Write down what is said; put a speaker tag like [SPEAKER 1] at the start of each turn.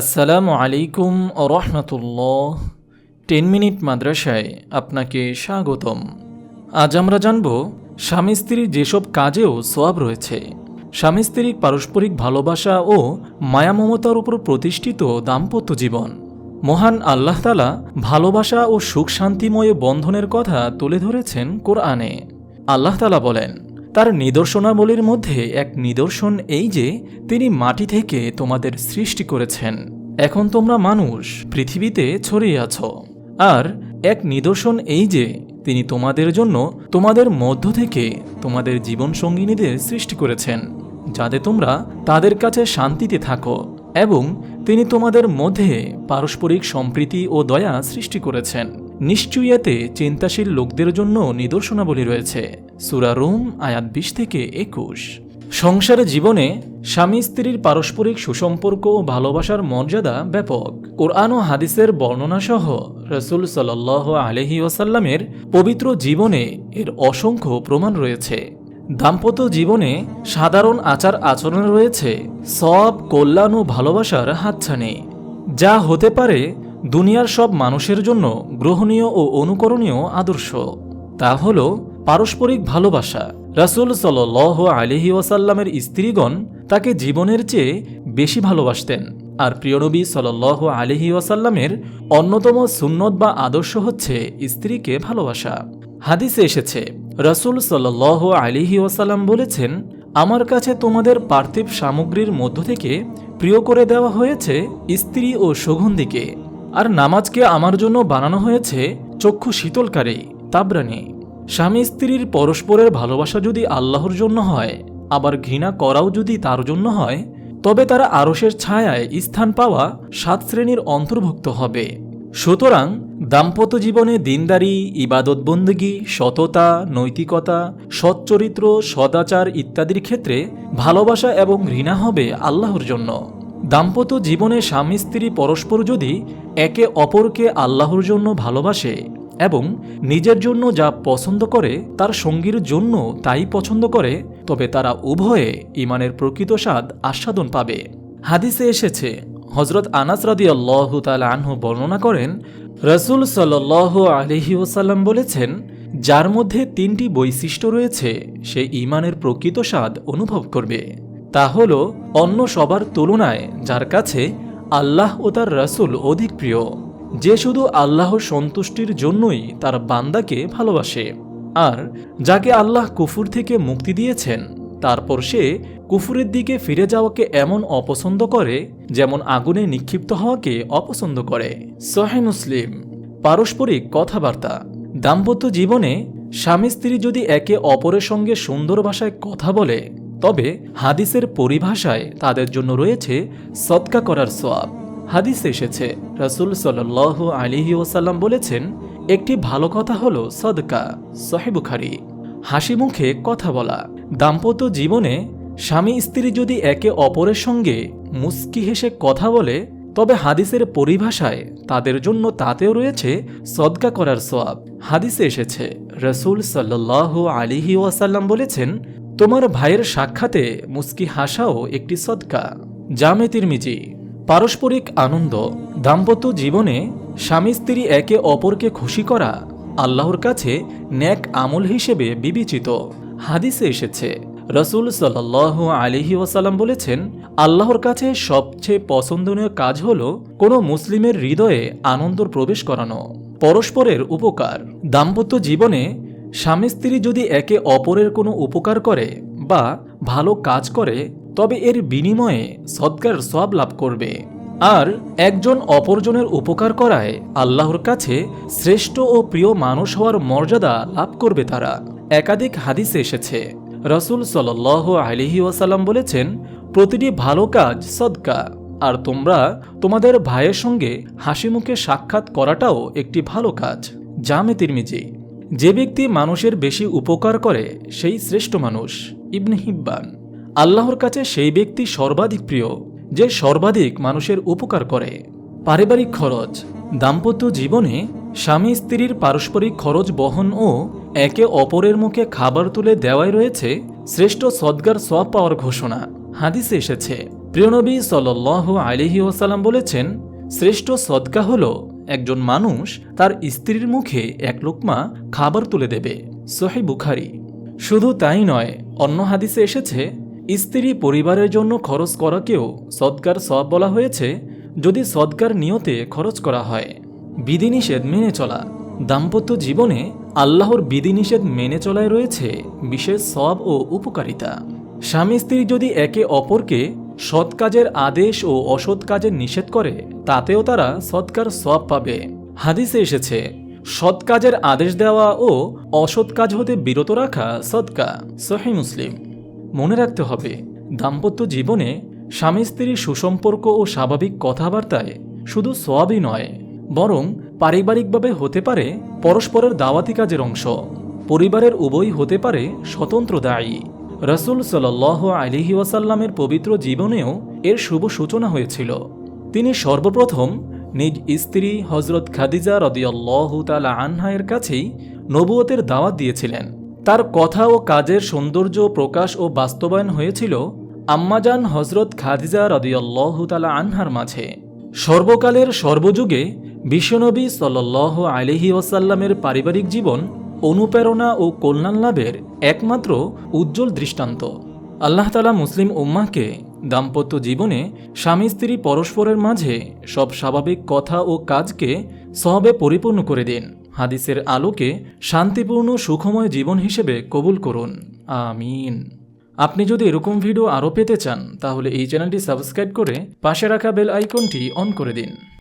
[SPEAKER 1] আসসালামু আলাইকুম ও রহমতুল্লাহ। Ten minute মাদ্রাসায় আপনাকে স্বাগতম। আজ আমরা জানব স্বামী স্ত্রীর যেসব কাজেও সোয়াব রয়েছে। স্বামী স্ত্রীর পারস্পরিক ভালোবাসা ও মায়া মমতার উপর প্রতিষ্ঠিত দাম্পত্য জীবন। মহান আল্লাহ তালা ভালোবাসা ও সুখ শান্তিময় বন্ধনের কথা তুলে ধরেছেন কোরআনে। আল্লাহ তালা বলেন তার নিদর্শনাবলীর মধ্যে এক নিদর্শন এই যে, তিনি মাটি থেকে তোমাদের সৃষ্টি করেছেন। এখন তোমরা মানুষ, পৃথিবীতে ছড়িয়ে আছো। আর এক নিদর্শন এই যে, তিনি তোমাদের জন্য তোমাদের মধ্য থেকে তোমাদের জীবনসঙ্গিনীদের সৃষ্টি করেছেন, যাতে তোমরা তাদের কাছে শান্তিতে থাকো এবং তিনি তোমাদের মধ্যে পারস্পরিক সম্প্রীতি ও দয়া সৃষ্টি করেছেন। নিশ্চয়ই এতে চিন্তাশীল লোকদের জন্য নিদর্শনাবলী রয়েছে। সুরা রুম, আয়াত বিশ থেকে একুশ। সংসারে জীবনে স্বামী স্ত্রীর পারস্পরিক সুসম্পর্ক ও ভালোবাসার মর্যাদা ব্যাপক। কোরআন ও হাদিসের বর্ণনা সহ রসুল সাল আলহি ওসাল্লামের পবিত্র জীবনে এর অসংখ্য প্রমাণ রয়েছে। দাম্পত্য জীবনে সাধারণ আচার আচরণ রয়েছে। সব কল্যাণ ও ভালোবাসার হাতছানি। যা হতে পারে দুনিয়ার সব মানুষের জন্য গ্রহণীয় ও অনুকরণীয় আদর্শ। তা হল পারস্পরিক ভালোবাসা। রাসুল সাল আলিহি ওয়াসাল্লামের স্ত্রীগণ তাকে জীবনের চেয়ে বেশি ভালোবাসতেন। আর প্রিয়নবী সাল আলিহি ওয়াসাল্লামের অন্যতম সুন্নত বা আদর্শ হচ্ছে স্ত্রীকে ভালোবাসা। হাদিসে এসেছে, রসুল সাল আলিহি ওয়াসাল্লাম বলেছেন, আমার কাছে তোমাদের পার্থিব সামগ্রীর মধ্য থেকে প্রিয় করে দেওয়া হয়েছে স্ত্রী ও সুগন্ধিকে। আর নামাজকে আমার জন্য বানানো হয়েছে চক্ষু শীতলকারী, তাবরানি। স্বামী স্ত্রীর পরস্পরের ভালোবাসা যদি আল্লাহর জন্য হয়, আবার ঘৃণা করাও যদি তার জন্য হয়, তবে তারা আরসের ছায়ায় স্থান পাওয়া সাত শ্রেণির অন্তর্ভুক্ত হবে। সুতরাং দাম্পত্য জীবনে দিনদারি ইবাদতবন্দগি সততা, নৈতিকতা, সচ্চরিত্র, সদাচার ইত্যাদির ক্ষেত্রে ভালোবাসা এবং ঘৃণা হবে আল্লাহর জন্য। দাম্পত্য জীবনে স্বামী স্ত্রী পরস্পর যদি একে অপরকে আল্লাহর জন্য ভালোবাসে এবং নিজের জন্য যা পছন্দ করে তার সঙ্গীর জন্য তাই পছন্দ করে, তবে তারা উভয়ে ইমানের প্রকৃত স্বাদ আস্বাদন পাবে। হাদিসে এসেছে হজরত আনাস রাদি আল্লাহ আনহু বর্ণনা করেন, রসুল সাল আলহি ওসাল্লাম বলেছেন, যার মধ্যে তিনটি বৈশিষ্ট্য রয়েছে, সে ইমানের প্রকৃত স্বাদ অনুভব করবে। তা হল অন্য সবার তুলনায় যার কাছে আল্লাহ ও তার রসুল অধিক প্রিয়। যে শুধু আল্লাহর সন্তুষ্টির জন্যই তার বান্দাকে ভালোবাসে, আর যাকে আল্লাহ কুফুর থেকে মুক্তি দিয়েছেন, তারপর সে কুফুরের দিকে ফিরে যাওয়াকে এমন অপছন্দ করে যেমন আগুনে নিক্ষিপ্ত হওয়াকে অপছন্দ করে। সহে মুসলিম। পারস্পরিক কথাবার্তা। দাম্পত্য জীবনে স্বামী স্ত্রী যদি একে অপরের সঙ্গে সুন্দর ভাষায় কথা বলে তবে হাদিসের পরিভাষায় তাদের জন্য রয়েছে সৎকা করার সোয়াব হাদিস এসেছে। রাসুল সাল আলিহি ওসাল্লাম বলেছেন, একটি ভালো কথা হল সদকা। সহেবুখারি হাসি মুখে কথা বলা। দাম্পত্য জীবনে স্বামী স্ত্রী যদি একে অপরের সঙ্গে মুস্কি হেসে কথা বলে, তবে হাদিসের পরিভাষায় তাদের জন্য তাতেও রয়েছে সদকা করার সোয়াব হাদিসে এসেছে, রসুল সাল্লাহ আলিহি ওয়াসাল্লাম বলেছেন তোমার ভাইয়ের সাক্ষাতে মুস্কি হাসাও একটি সদকা। জামে তিরমিজি পারস্পরিক আনন্দ, দাম্পত্য জীবনে স্বামী স্ত্রী একে অপরকে খুশি করা আল্লাহর কাছে ন্যাক আমল হিসেবে বিবেচিত। হাদিসে এসেছে, রসুল সাল আলিহি ওয়াসাল্লাম বলেছেন, আল্লাহর কাছে সবচেয়ে পছন্দনীয় কাজ হল কোনো মুসলিমের হৃদয়ে আনন্দর প্রবেশ করানো। পরস্পরের উপকার, দাম্পত্য জীবনে স্বামী স্ত্রী যদি একে অপরের কোনো উপকার করে বা ভালো কাজ করে, তবে এর বিনিময়ে সৎকার সব লাভ করবে। আর একজন অপরজনের উপকার করায় আল্লাহর কাছে শ্রেষ্ঠ ও প্রিয় মানুষ হওয়ার মর্যাদা লাভ করবে তারা। একাধিক হাদিসে এসেছে, রসুল সাল আলিহি ওয়াসাল্লাম বলেছেন, প্রতিটি ভালো কাজ সদকা, আর তোমরা তোমাদের ভাইয়ের সঙ্গে হাসি মুখে সাক্ষাৎ করাটাও একটি ভালো কাজ। জামে তিরমিজি যে ব্যক্তি মানুষের বেশি উপকার করে, সেই শ্রেষ্ঠ মানুষ, ইবনে হিব্বান। আল্লাহর কাছে সেই ব্যক্তি সর্বাধিক প্রিয়, যে সর্বাধিক মানুষের উপকার করে। পারিবারিক খরচ, দাম্পত্য জীবনে স্বামী স্ত্রীর পারস্পরিক খরচ বহন ও একে অপরের মুখে খাবার তুলে দেওয়াই রয়েছে শ্রেষ্ঠ সদ্গার সব পাওয়ার ঘোষণা। হাদিসে এসেছে প্রিয়নবী সাল আলিহি ওসালাম বলেছেন, শ্রেষ্ঠ সদ্গা হল একজন মানুষ তার স্ত্রীর মুখে এক লোকমা খাবার তুলে দেবে সোহে বুখারি। শুধু তাই নয়, অন্য হাদিসে এসেছে, স্ত্রী পরিবারের জন্য খরচ করাকেও সৎকার সব বলা হয়েছে যদি সৎকার নিয়তে খরচ করা হয়। বিধিনিষেধ মেনে চলা। দাম্পত্য জীবনে আল্লাহর বিধিনিষেধ মেনে চলায় রয়েছে বিশেষ সব ও উপকারিতা। স্বামী স্ত্রী যদি একে অপরকে সৎ কাজের আদেশ ও অসৎ কাজের নিষেধ করে, তাতেও তারা সৎকার সব পাবে। হাদিসে এসেছে, সৎ কাজের আদেশ দেওয়া ও অসৎ কাজ হতে বিরত রাখা সৎকা। সহি মুসলিম। মনে রাখতে হবে, দাম্পত্য জীবনে স্বামী স্ত্রীর সুসম্পর্ক ও স্বাভাবিক কথাবার্তায় শুধু সবই নয়, বরং পারিবারিকভাবে হতে পারে পরস্পরের দাওয়াতি কাজের অংশ। পরিবারের উভয় হতে পারে স্বতন্ত্র দায়ী। রসুল সাল আলিহি ওয়াসাল্লামের পবিত্র জীবনেও এর শুভ সূচনা হয়েছিল। তিনি সর্বপ্রথম নিজ স্ত্রী হজরত খাদিজা রদিয়াল্লাহ তালা আনহায়ের কাছেই নবুয়তের দাওয়াত দিয়েছিলেন। তার কথা ও কাজের সৌন্দর্য প্রকাশ ও বাস্তবায়ন হয়েছিল আম্মাজান হজরত খাদিজা রদিয়াল্লাহ তালা আনহার মাঝে। সর্বকালের সর্বযুগে বিশ্বনবী সাল আলিহি ওয়াসাল্লামের পারিবারিক জীবন অনুপ্রেরণা ও কল্যাণ লাভের একমাত্র উজ্জ্বল দৃষ্টান্ত। আল্লাহ তালা মুসলিম উম্মাহকে দাম্পত্য জীবনে স্বামী স্ত্রী পরস্পরের মাঝে সব স্বাভাবিক কথা ও কাজকে সহবে পরিপূর্ণ করে দিন। হাদিসের আলোকে শান্তিপূর্ণ সুখময় জীবন হিসেবে কবুল করুন। আমিন। আপনি যদি এরকম ভিডিও আরও পেতে চান, তাহলে এই চ্যানেলটি সাবস্ক্রাইব করে পাশে রাখা বেল আইকনটি অন করে দিন।